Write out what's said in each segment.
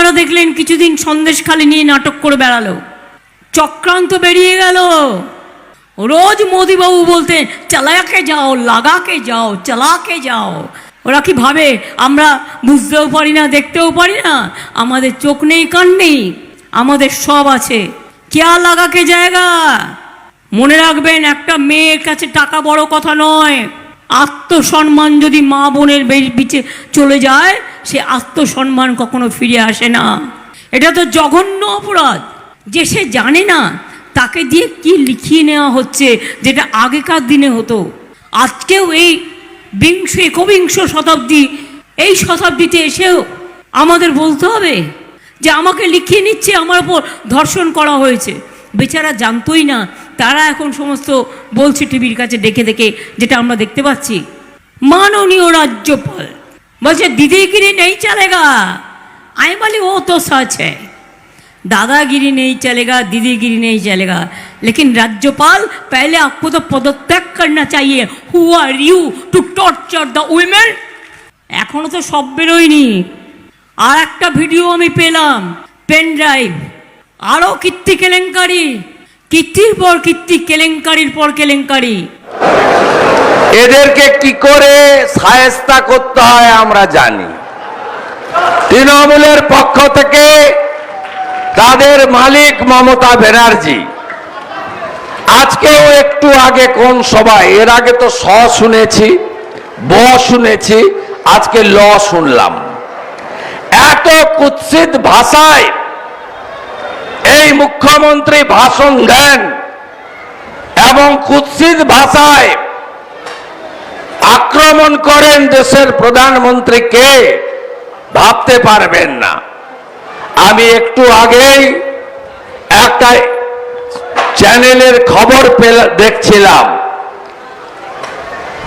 আপনারা দেখলেন কিছুদিন সন্দেশখালি নিয়ে নাটক করে বেড়ালো। চক্রান্ত বেরিয়ে গেল। রোজ মোদিবাবু বলতেন চালাকে যাও, লাগাকে যাও, চালাকে যাও। ওরা কি ভাবে? আমরা বুঝতেও পারি না, দেখতেও পারি না। আমাদের চোখ নেই, কান নেই, আমাদের সব আছে। কেয়া লাগাকে জায়গা? মনে রাখবেন, একটা মেয়ের কাছে টাকা বড় কথা নয়। আত্মসম্মান যদি মা বোনের বিচে চলে যায়, সে আত্মসম্মান কখনো ফিরে আসে না। এটা তো জঘন্য অপরাধ। যে সে জানে না, তাকে দিয়ে কি লিখিয়ে নেওয়া হচ্ছে, যেটা আগেকার দিনে হতো। আজকেও এই বিংশ, একবিংশ শতাব্দী, এই শতাব্দীতে এসেও আমাদের বলতে হবে যে আমাকে লিখিয়ে নিচ্ছে, আমার ওপর ধর্ষণ করা হয়েছে। বেচারা জানতোই না তারা এখন সমস্ত বলছে টিভির কাছে ডেকে ডেকে যেটা আমরা দেখতে পাচ্ছি মাননীয় রাজ্যপাল বলছে দিদিগিরি নেই চলেগা আমি বলি ও তো সচ है दादागिरी नहीं चलेगा दीदीगिरी नहीं चलेगा लेकिन राज्यपाल पहले आपको तो पदत्याग करना चाहिए who are you to torture the women এখনো তো সব বেরোয়নি আর একটা ভিডিও আমি পেলাম পেন ড্রাইভ আরও কীর্তি কেলেঙ্কারি। কীর্তির পর কীর্তি, কেলেঙ্কারির পর কেলেঙ্কারি। এদেরকে কি করে সায়স্তা করতে হয় আমরা জানি। তৃণমূলের পক্ষ থেকে তাদের মালিক মমতা ব্যানার্জি। আজকেও একটু আগে কোন সভায়, এর আগে তো স শুনেছি, ব শুনেছি, আজকে ল শুনলাম। এত কুৎসিত ভাষায় এই মুখ্যমন্ত্রী ভাষণ দেন এবং কুৎসিত ভাষায় আক্রমণ করেন দেশের প্রধানমন্ত্রীকে ভাবতে পারবেন না। আমি একটু আগেই একটা চ্যানেলের খবর দেখছিলাম।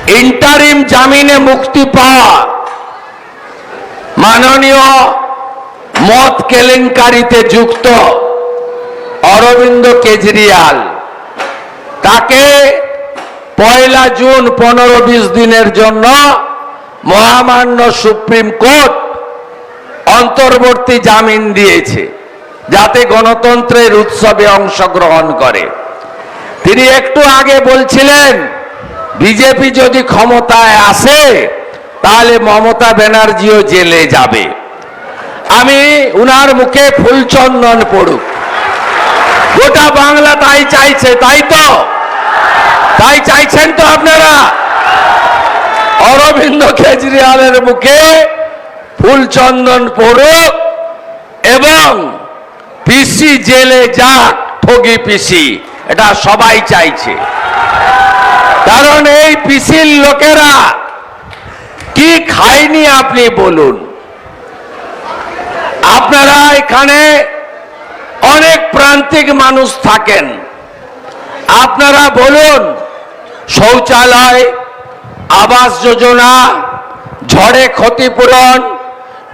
ইন্টারিম জামিনে মুক্তি পাওয়া মাননীয় মত কেলেঙ্কারিতে যুক্ত অরবিন্দ কেজরিওয়াল তাকে পয়লা জুন পনেরো বিশ দিনের জন্য মহামান্য সুপ্রিম কোর্ট অন্তর্বর্তী জামিন দিয়েছে, যাতে গণতন্ত্রের উৎসবে অংশগ্রহণ করে। তিনি একটু আগে বলছিলেন, বিজেপি যদি ক্ষমতায় আসে, তাহলে মমতা ব্যানার্জিও জেলে যাবে। আমি উনার মুখে ফুলচন্দন পড়ুক। গোটা বাংলা তাই চাইছে, তাই তো? তাই চাইছেন তো আপনারা? অরবিন্দ কেজরিওয়ালের মুখে ফুলচন্দন পড়ুক এবং পিসি জেলে যাক, ঠগি পিসি, এটা সবাই চাইছে। কারণ এই পিসির লোকেরা কি খায়নি আপনি বলুন? আপনারা এখানে অনেক প্রান্তিক মানুষ থাকেন। আপনারা বলুন, শৌচালয়, আবাস যোজনা, ঝড়ে ক্ষতিপূরণ,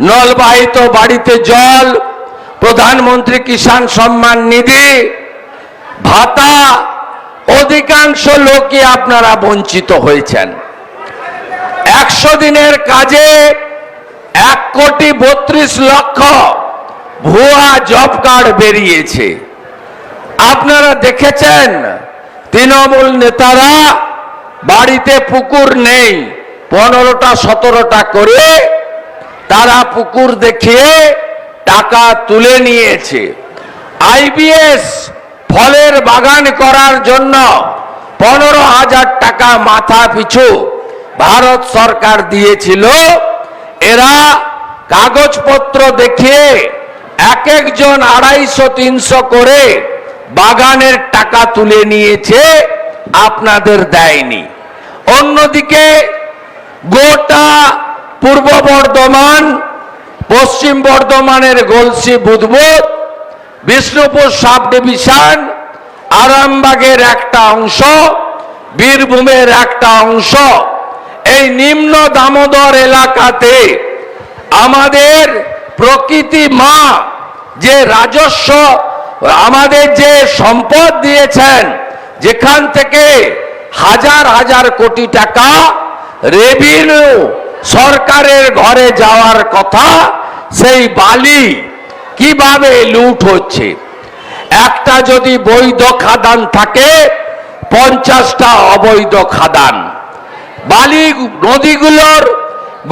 নলবাহিত বাড়িতে জল, প্রধানমন্ত্রী কিষাণ সম্মান নিধি, ভাতা, অধিকাংশ লোকই আপনারা বঞ্চিত হয়েছেন। একশো দিনের কাজে এক কোটি বত্রিশ লক্ষ ভুয়া জব কার্ড বেরিয়েছে। আপনারা দেখেছেন? তৃণমূল নেতারা বাড়িতে পুকুর নেই, পনেরোটা, সতেরোটা করে তারা পুকুর দেখিয়ে টাকা তুলে নিয়েছে। আইবিএস ফলের বাগান করার জন্য পনেরো হাজার টাকা মাথা পিছু ভারত সরকার দিয়েছিল। এরা কাগজপত্র দেখিয়ে এক একজন আড়াইশো, তিনশো করে বাগানের টাকা তুলে নিয়েছে, আপনাদের দেয়নি। অন্যদিকে গোটা পূর্ব বর্ধমান, পশ্চিম বর্ধমানের গলসি বুধবুদ বিষ্ণুপুর সাব ডিভিশন, আরামবাগের একটা অংশ, বীরভূমের একটা অংশ। এই নিম্ন দামোদর এলাকাতে আমাদের প্রকৃতি মা যে রাজস্ব আমাদের যে সম্পদ দিয়েছেন, যেখান থেকে হাজার হাজার কোটি টাকা রেভিনিউ সরকারের ঘরে যাওয়ার কথা, সেই বালি কীভাবে লুট হচ্ছে? একটা যদি বৈধ খাদান থাকে, পঞ্চাশটা অবৈধ খাদান। বালি নদীগুলোর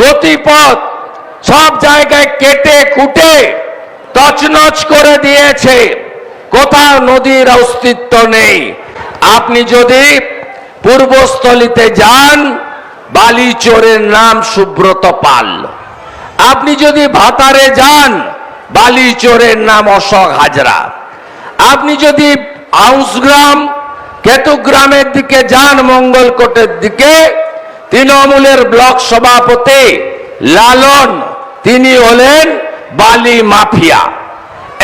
গতিপথ সব জায়গায় কেটে কুটে তছনছ করে দিয়েছে। কোথাও নদীর অস্তিত্ব নেই। আপনি যদি পূর্বস্থলিতে যান বালি চোরের নাম সুব্রত পাল। আপনি যদি ভাতারে যান বালি চোরের নাম অশোক হাজরা। আপনি যদি আউসগ্রাম, কেতুগ্রামের দিকে যান, মঙ্গলকোটের দিকে, তৃণমূলের ব্লক সভাপতি লালন, তিনি হলেন বালি মাফিয়া।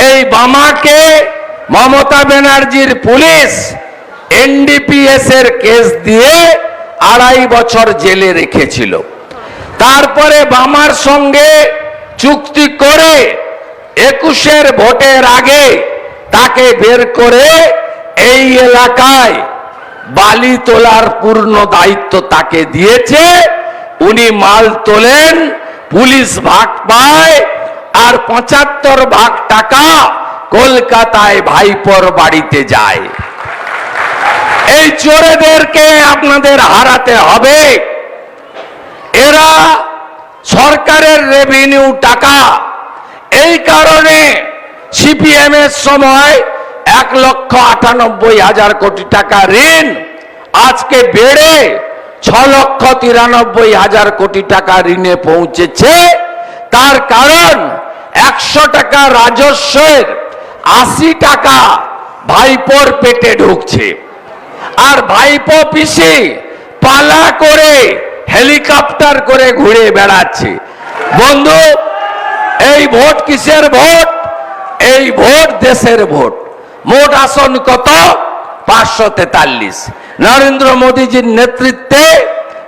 এই বামাকে মমতা ব্যানার্জির পুলিশ এনডিপিএস এর কেস দিয়ে আড়াই বছর জেলে রেখেছিল। তারপরে বামার সঙ্গে চুক্তি করে একুশের ভোটের আগে তাকে বের করে এই এলাকায় বালি তোলার পূর্ণ দায়িত্ব তাকে দিয়েছে। উনি মাল তোলেন, পুলিশ ভাগ পায় আর পঁচাত্তর ভাগ টাকা কলকাতায় ভাইপোর বাড়িতে যায়। এই চোরেদেরকে আপনাদের হারাতে হবে। এরা সরকারের রেভিনিউ টাকা। এই কারণে সিপিএম এর সময় এক লক্ষ আটানব্বই হাজার কোটি টাকা ঋণ, আজকে বেড়ে ছ লক্ষ তিরানব্বই হাজার কোটি টাকা ঋণে পৌঁছেছে। তার কারণ একশো টাকা রাজস্বের আশি টাকা ভাইপোর পেটে ঢুকছে। আর ভাইপো পিসি পালা করে হেলিকপ্টার করে ঘুরে বেড়াচ্ছে। বন্ধু, এই ভোট কিসের ভোট? এই ভোট দেশের ভোট। মোট আসন কত? পাঁচশো তেতাল্লিশ। নরেন্দ্র মোদীজির নেতৃত্বে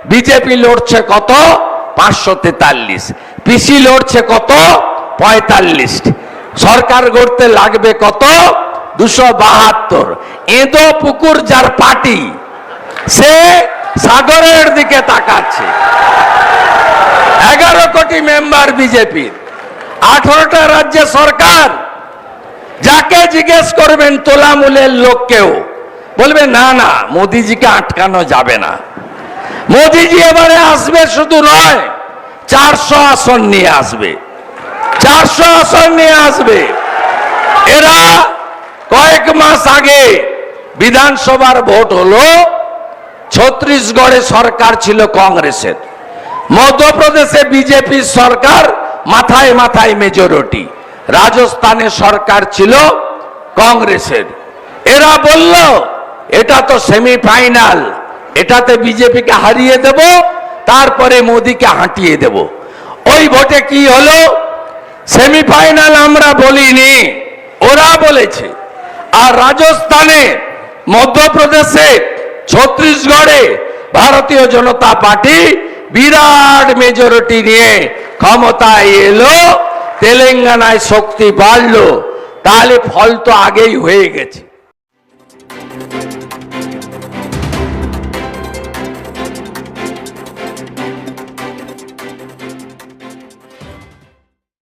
বিজেপি লড়ছে কত? পাঁচশো তেতাল্লিশ। পিসি লড়ছে কত? পঁয়তাল্লিশ সরকার গড়তে লাগবে কত? দুশো বাহাত্তর। এঁদো পুকুর যার পাটি, সে সাগরের দিকে তাকাচ্ছে। এগারো কোটি মেম্বার বিজেপির। আঠারোটা রাজ্যে সরকার। যাকে জিজ্ঞেস করবেন তোলামূলের লোককেও বলবে, না না, মোদিজিকে আটকানো যাবে না। মোদিজি এবারে আসবে শুধু নয়, চারশো আসন নিয়ে আসবে। চারশো আসন নিয়ে আসবে। এরা কয়েক মাস আগে বিধানসভার ভোট হলো, ছত্রিশগড়ে সরকার ছিল কংগ্রেসের। মধ্যপ্রদেশে বিজেপির সরকার মাথায় মাথায় মেজরিটি রাজস্থানে সরকার ছিল কংগ্রেসের। এরা বলল, এটা তো সেমিফাইনাল এটাতে বিজেপিকে হারিয়ে দেব, তারপরে মোদিকে হাঁটিয়ে দেব। ওই ভোটে কি হলো? সেমিফাইনাল আমরা বলিনি, ওরা বলেছে। আর রাজস্থানে, মধ্যপ্রদেশে, ছত্তিশগড়ে ভারতীয় জনতা পার্টি বিরাট মেজরিটি নিয়ে ক্ষমতায় এলো, তেলেঙ্গানায় শক্তি বাড়লো, তাহলে ফল তো আগেই হয়ে গেছে।